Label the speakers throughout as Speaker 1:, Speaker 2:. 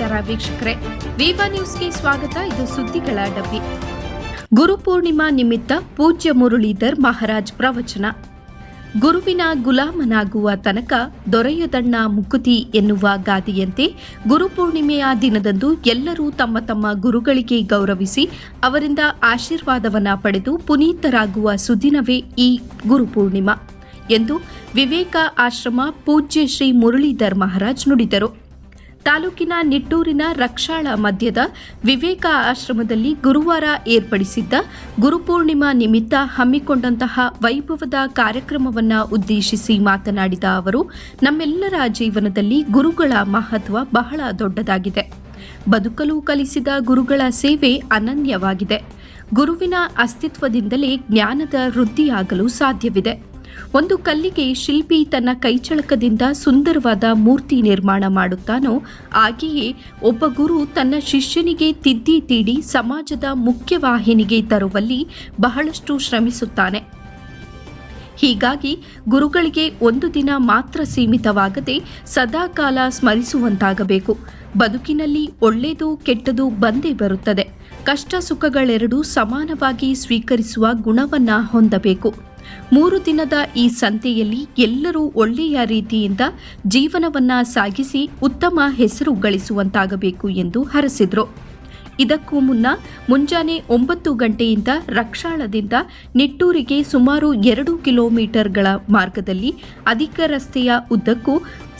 Speaker 1: ನಮಸ್ಕಾರ ವೀಕ್ಷಕರೇ. ವಿವಾ ನ್ಯೂಸ್ಗೆ ಸ್ವಾಗತ. ಇದು ಸುದ್ದಿಗಳ ಡಬ್ಬಿ. ಗುರುಪೂರ್ಣಿಮಾ ನಿಮಿತ್ತ ಪೂಜ್ಯ ಮುರುಳೀಧರ್ ಮಹಾರಾಜ್ ಪ್ರವಚನ. ಗುರುವಿನ ಗುಲಾಮನಾಗುವ ತನಕ ದೊರೆಯದಣ್ಣ ಮುಕುತಿ ಎನ್ನುವ ಗಾದೆಯಂತೆ ಗುರುಪೂರ್ಣಿಮೆಯ ದಿನದಂದು ಎಲ್ಲರೂ ತಮ್ಮ ತಮ್ಮ ಗುರುಗಳಿಗೆ ಗೌರವಿಸಿ ಅವರಿಂದ ಆಶೀರ್ವಾದವನ್ನ ಪಡೆದು ಪುನೀತರಾಗುವ ಸುದಿನವೇ ಈ ಗುರುಪೂರ್ಣಿಮಾ ಎಂದು ವಿವೇಕ ಆಶ್ರಮ ಪೂಜ್ಯ ಶ್ರೀ ಮುರಳೀಧರ್ ಮಹಾರಾಜ್ ನುಡಿದರು. ತಾಲೂಕಿನ ನಿಟ್ಟೂರಿನ ರಕ್ಷಾಳ ಮಧ್ಯದ ವಿವೇಕ ಆಶ್ರಮದಲ್ಲಿ ಗುರುವಾರ ಏರ್ಪಡಿಸಿದ್ದ ಗುರುಪೂರ್ಣಿಮಾ ನಿಮಿತ್ತ ಹಮ್ಮಿಕೊಂಡಂತಹ ವೈಭವದ ಕಾರ್ಯಕ್ರಮವನ್ನು ಉದ್ದೇಶಿಸಿ ಮಾತನಾಡಿದ ಅವರು, ನಮ್ಮೆಲ್ಲರ ಜೀವನದಲ್ಲಿ ಗುರುಗಳ ಮಹತ್ವ ಬಹಳ ದೊಡ್ಡದಾಗಿದೆ. ಬದುಕಲು ಕಲಿಸಿದ ಗುರುಗಳ ಸೇವೆ ಅನನ್ಯವಾಗಿದೆ. ಗುರುವಿನ ಅಸ್ತಿತ್ವದಿಂದಲೇ ಜ್ಞಾನದ ವೃದ್ಧಿಯಾಗಲು ಸಾಧ್ಯವಿದೆ. ಒಂದು ಕಲ್ಲಿಗೆ ಶಿಲ್ಪಿ ತನ್ನ ಕೈಚಳಕದಿಂದ ಸುಂದರವಾದ ಮೂರ್ತಿ ನಿರ್ಮಾಣ ಮಾಡುತ್ತಾನೋ, ಹಾಗೆಯೇ ಒಬ್ಬ ಗುರು ತನ್ನ ಶಿಷ್ಯನಿಗೆ ತಿದ್ದಿ ತೀಡಿ ಸಮಾಜದ ಮುಖ್ಯವಾಹಿನಿಗೆ ತರುವಲ್ಲಿ ಬಹಳಷ್ಟು ಶ್ರಮಿಸುತ್ತಾನೆ. ಹೀಗಾಗಿ ಗುರುಗಳಿಗೆ ಒಂದು ದಿನ ಮಾತ್ರ ಸೀಮಿತವಾಗದೆ ಸದಾಕಾಲ ಸ್ಮರಿಸುವಂತಾಗಬೇಕು. ಬದುಕಿನಲ್ಲಿ ಒಳ್ಳೆಯದು ಕೆಟ್ಟದು ಬಂದೇ ಬರುತ್ತದೆ. ಕಷ್ಟ ಸುಖಗಳೆರಡೂ ಸಮಾನವಾಗಿ ಸ್ವೀಕರಿಸುವ ಗುಣವನ್ನು ಹೊಂದಬೇಕು. ಮೂರು ದಿನದ ಈ ಸಂತೆಯಲ್ಲಿ ಎಲ್ಲರೂ ಒಳ್ಳೆಯ ರೀತಿಯಿಂದ ಜೀವನವನ್ನ ಸಾಗಿಸಿ ಉತ್ತಮ ಹೆಸರು ಗಳಿಸುವಂತಾಗಬೇಕು ಎಂದು ಹರಸಿದರು. ಇದಕ್ಕೂ ಮುನ್ನ ಮುಂಜಾನೆ ಒಂಬತ್ತು ಗಂಟೆಯಿಂದ ರಕ್ಷಾಳದಿಂದ ನಿಟ್ಟೂರಿಗೆ ಸುಮಾರು ಎರಡು ಕಿಲೋಮೀಟರ್ಗಳ ಮಾರ್ಗದಲ್ಲಿ ಅಧಿಕ ರಸ್ತೆಯ ಉದ್ದಕ್ಕೂ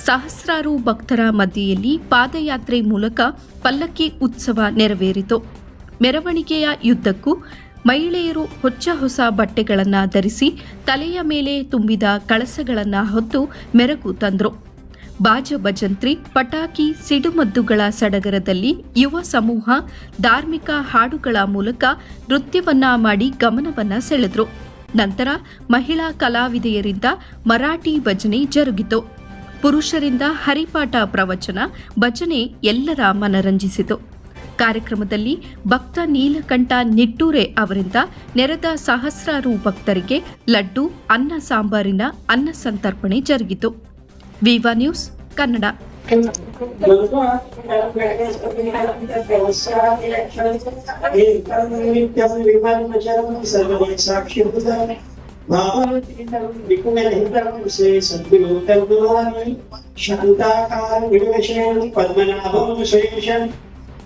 Speaker 1: ಸಹಸ್ರಾರು ಭಕ್ತರ ಮಧ್ಯೆಯಲ್ಲಿ ಪಾದಯಾತ್ರೆ ಮೂಲಕ ಪಲ್ಲಕ್ಕಿ ಉತ್ಸವ ನೆರವೇರಿತು. ಮೆರವಣಿಗೆಯ ಯುದ್ಧಕ್ಕೂ ಮಹಿಳೆಯರು ಹೊಚ್ಚ ಹೊಸ ಬಟ್ಟೆಗಳನ್ನು ಧರಿಸಿ ತಲೆಯ ಮೇಲೆ ತುಂಬಿದ ಕಳಸಗಳನ್ನು ಹೊತ್ತು ಮೆರಗು ತಂದರು. ಬಾಜ ಭಜಂತ್ರಿ ಪಟಾಕಿ ಸಿಡುಮದ್ದುಗಳ ಸಡಗರದಲ್ಲಿ ಯುವ ಸಮೂಹ ಧಾರ್ಮಿಕ ಹಾಡುಗಳ ಮೂಲಕ ನೃತ್ಯವನ್ನ ಮಾಡಿ ಗಮನವನ್ನ ಸೆಳೆದ್ರು. ನಂತರ ಮಹಿಳಾ ಕಲಾವಿದೆಯರಿಂದ ಮರಾಠಿ ಭಜನೆ ಜರುಗಿತು. ಪುರುಷರಿಂದ ಹರಿಪಾಠ ಪ್ರವಚನ, ಭಜನೆ ಎಲ್ಲರ ಮನರಂಜಿಸಿತು. ಕಾರ್ಯಕ್ರಮದಲ್ಲಿ ಭಕ್ತ ನೀಲಕಂಠ ನಿಟ್ಟೂರೆ ಅವರಿಂದ ನೆರೆದ ಸಹಸ್ರಾರು ಭಕ್ತರಿಗೆ ಲಡ್ಡು ಅನ್ನ ಸಾಂಬಾರಿನ ಅನ್ನ ಸಂತರ್ಪಣೆ ಜರುಗಿತು ವಿವಾ ನ್ಯೂಸ್ ಕನ್ನಡ
Speaker 2: शांताकार विवेशन पद्मनाभम सुरेशन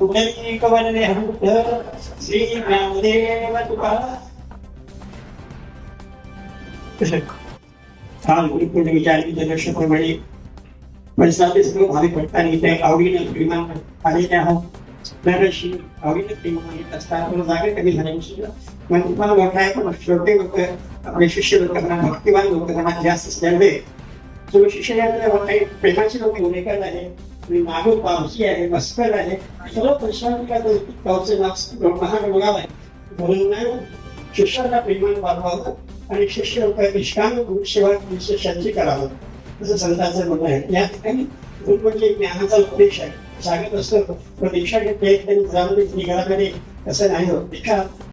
Speaker 2: तुकडे कवरले हरुट श्री विचारली दर्श प्रमाणे पण भावी भक्तांनी ते आवडीनं प्रेमा आलेले आहोत दरशी आवडीनं प्रेमा तुम्हाला मोठा आहे आपले शिष्य लोक म्हणा भक्तिवान लोक म्हणा जास्त असल्यामुळे जो शिष्य प्रेमाची लोक गुन्हेगार आहे मी मागून पावशी आहे मस्कर आहे. सर्व परिसरातील गावचं नाव महान गाव आहे. म्हणून हो, शिष्याला प्रेमान वाढवावं आणि शिष्य निष्काम गुरुसेवा शिष्यांची करावं. असं संतांचं म्हणणं आहे. या ठिकाणी गुरु म्हणजे ज्ञानाचा उपदेश आहे. सांगत असतो पण दीक्षा घेतली तरी घरामध्ये घरामध्ये असं नाही होत दीक्षा